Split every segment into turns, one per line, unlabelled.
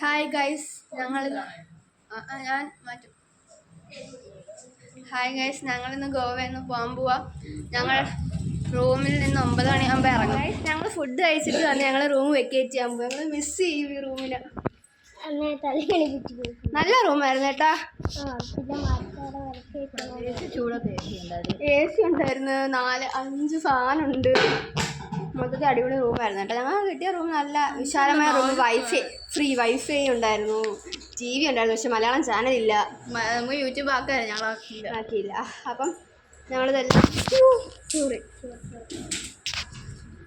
Hi guys ഞങ്ങൾ ഞാൻ മാറ്റും. ഹായ് ഗൈസ് ഞങ്ങൾ ഇന്ന് ഗോവയിൽ ഇന്ന് പോകാൻ പോവാ. ഞങ്ങൾ റൂമിൽ നിന്ന് ഒമ്പത് മണിയാകുമ്പോൾ ഇറങ്ങും. ഞങ്ങൾ ഫുഡ് കഴിച്ചിട്ട് വന്ന് ഞങ്ങൾ റൂം വെക്കേറ്റ് ചെയ്യാൻ പോകും ഞങ്ങൾ മിസ് ചെയ്യും ഈ റൂമിൽ നല്ല റൂമായിരുന്നു കേട്ടാ. എ സി ഉണ്ടായിരുന്നു. നാല് അഞ്ച് ഫാനുണ്ട്. മൊത്തത്തിൽ അടിപൊളി റൂമായിരുന്നു കേട്ടോ. ഞങ്ങൾ കിട്ടിയ റൂം നല്ല വിശാലമായ റൂം വൈഫൈ ഫ്രീ വൈഫൈ ഉണ്ടായിരുന്നു ടി വി ഉണ്ടായിരുന്നു പക്ഷെ മലയാളം ചാനലില്ല
നമുക്ക് യൂട്യൂബ് ആക്കാൻ ഞങ്ങൾ
ആക്കിയില്ല അപ്പം ഞങ്ങളിതെല്ലാം സോറി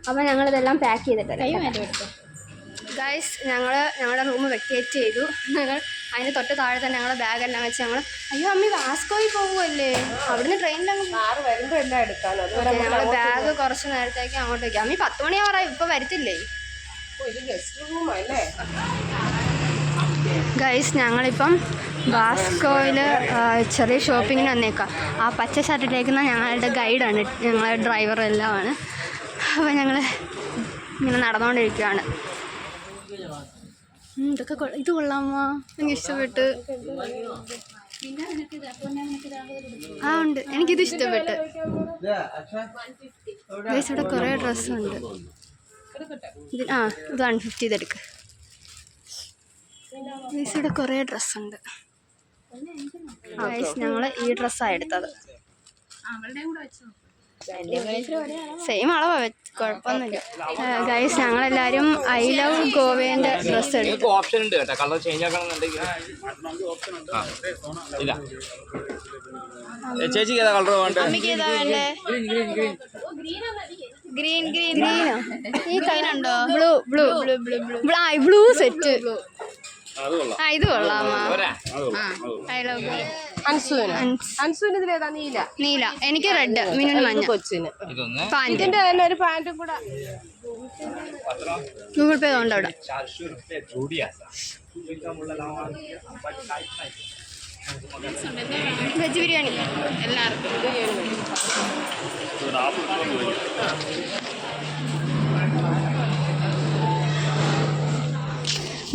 അപ്പം ഞങ്ങളിതെല്ലാം പാക്ക് ചെയ്തിട്ടുണ്ട് ഗൈസ് ഞങ്ങൾ ഞങ്ങളുടെ റൂം വെക്കേറ്റ് ചെയ്തു. ഞങ്ങൾ അതിന് തൊട്ട് താഴെ തന്നെ ഞങ്ങളുടെ ബാഗെല്ലാം വെച്ച് ഞങ്ങൾ അയ്യോ അമ്മി വാസ്കോയിൽ പോകുമല്ലേ അവിടുന്ന് ട്രെയിനിലങ്ങ് ഞങ്ങൾ ബാഗ് കുറച്ച് നേരത്തേക്ക് അങ്ങോട്ട് വയ്ക്കാം അമ്മി പത്ത് മണിയാവാറായി ഇപ്പം വരത്തില്ലേ? ഗൈസ് ഞങ്ങളിപ്പം വാസ്കോയിൽ ചെറിയ ഷോപ്പിങ്ങിന് വന്നേക്കാം. ആ പച്ച ഷർട്ടിലേക്കുന്ന ഞങ്ങളുടെ ഗൈഡാണ് ഞങ്ങളുടെ ഡ്രൈവറെല്ലാമാണ് അപ്പോൾ ഞങ്ങൾ ഇങ്ങനെ നടന്നുകൊണ്ടിരിക്കുകയാണ് ഇതൊക്കെ ഇത് കൊള്ളാമോ? എനിക്ക് ഇഷ്ടപ്പെട്ട്. ആ ഉണ്ട്. എനിക്കിത് ഇഷ്ടപ്പെട്ട്. ഗൈസ് ഇവിടെ കുറേ ഡ്രസ്സുണ്ട് ഇത് ആ ഇത് വൺ ഫിഫ്റ്റി ഇതെടുക്ക്. ഇവിടെ കുറേ ഡ്രസ്സുണ്ട്. ഞങ്ങൾ ഈ ഡ്രസ്സാണ് എടുത്തത്. സെയിം അളവാ കുഴപ്പമൊന്നുമില്ല. ഗൈസ് ഞങ്ങളെല്ലാവരും ഐ ലവ് ഗോവേന്റെ ഡ്രസ്
എടുക്കും ഓപ്ഷൻ ഉണ്ട് കേട്ടോ. കളർ ചേഞ്ച് ആക്കണമെന്നുണ്ടെങ്കിൽ. ഇല്ല. ചേച്ചിക്ക് ഏതാ കളർ വേണ്ടത്?
ഗ്രീൻ ഗ്രീൻ
ഗ്രീനോ
ഈ കയ്യിലുണ്ടോ
blue blue blue blue blue ആ ബ്ലൂ സെറ്റ് ആ
നീല?
നീല. എനിക്ക് റെഡ് മിനുന് മഞ്ഞ. ഗൂഗിൾ പേ ഉണ്ട് അവിടെ. വെജ് ബിരിയാണി. എല്ലാവർക്കും.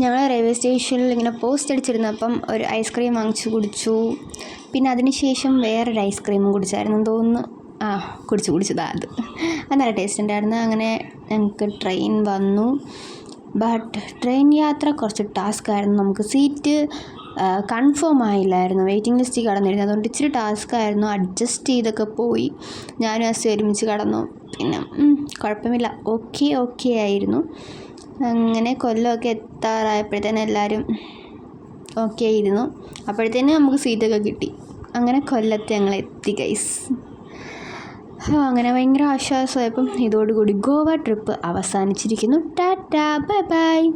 ഞങ്ങൾ റെയിൽവേ സ്റ്റേഷനിൽ ഇങ്ങനെ പോസ്റ്റ് അടിച്ചിരുന്നപ്പം ഒരു ഐസ്ക്രീം വാങ്ങിച്ചു കുടിച്ചു. പിന്നെ അതിനുശേഷം വേറൊരു ഐസ്ക്രീമും കുടിച്ചായിരുന്നു. തോന്നുന്നു ആ കുടിച്ചു കുടിച്ചതാ അത് അത്. നല്ല ടേസ്റ്റ് ഉണ്ടായിരുന്നു. അങ്ങനെ ഞങ്ങൾക്ക് ട്രെയിൻ വന്നു. ബട്ട് ട്രെയിൻ യാത്ര കുറച്ച് ടാസ്ക് ആയിരുന്നു. നമുക്ക് സീറ്റ് കൺഫേം ആയില്ലായിരുന്നു. വെയിറ്റിംഗ് ലിസ്റ്റിൽ കടന്നിരുന്നു. അതുകൊണ്ട് ഇച്ചിരി ടാസ്ക് ആയിരുന്നു. അഡ്ജസ്റ്റ് ചെയ്തൊക്കെ പോയി. ഞാനും അസി ഒരുമിച്ച് കടന്നു. പിന്നെ കുഴപ്പമില്ല. ഓക്കെ ഓക്കെ ആയിരുന്നു. അങ്ങനെ കൊല്ലമൊക്കെ എത്താറായപ്പോഴത്തേനും എല്ലാവരും ഓക്കെ ആയിരുന്നു. അപ്പോഴത്തേനും നമുക്ക് സീറ്റൊക്കെ കിട്ടി. അങ്ങനെ കൊല്ലത്ത് ഞങ്ങൾ എത്തി ഗൈസ് അങ്ങനെ ഭയങ്കര ആശ്വാസമായപ്പം ഇതോടുകൂടി Goa trip അവസാനിച്ചിരിക്കുന്നു. Tata bye bye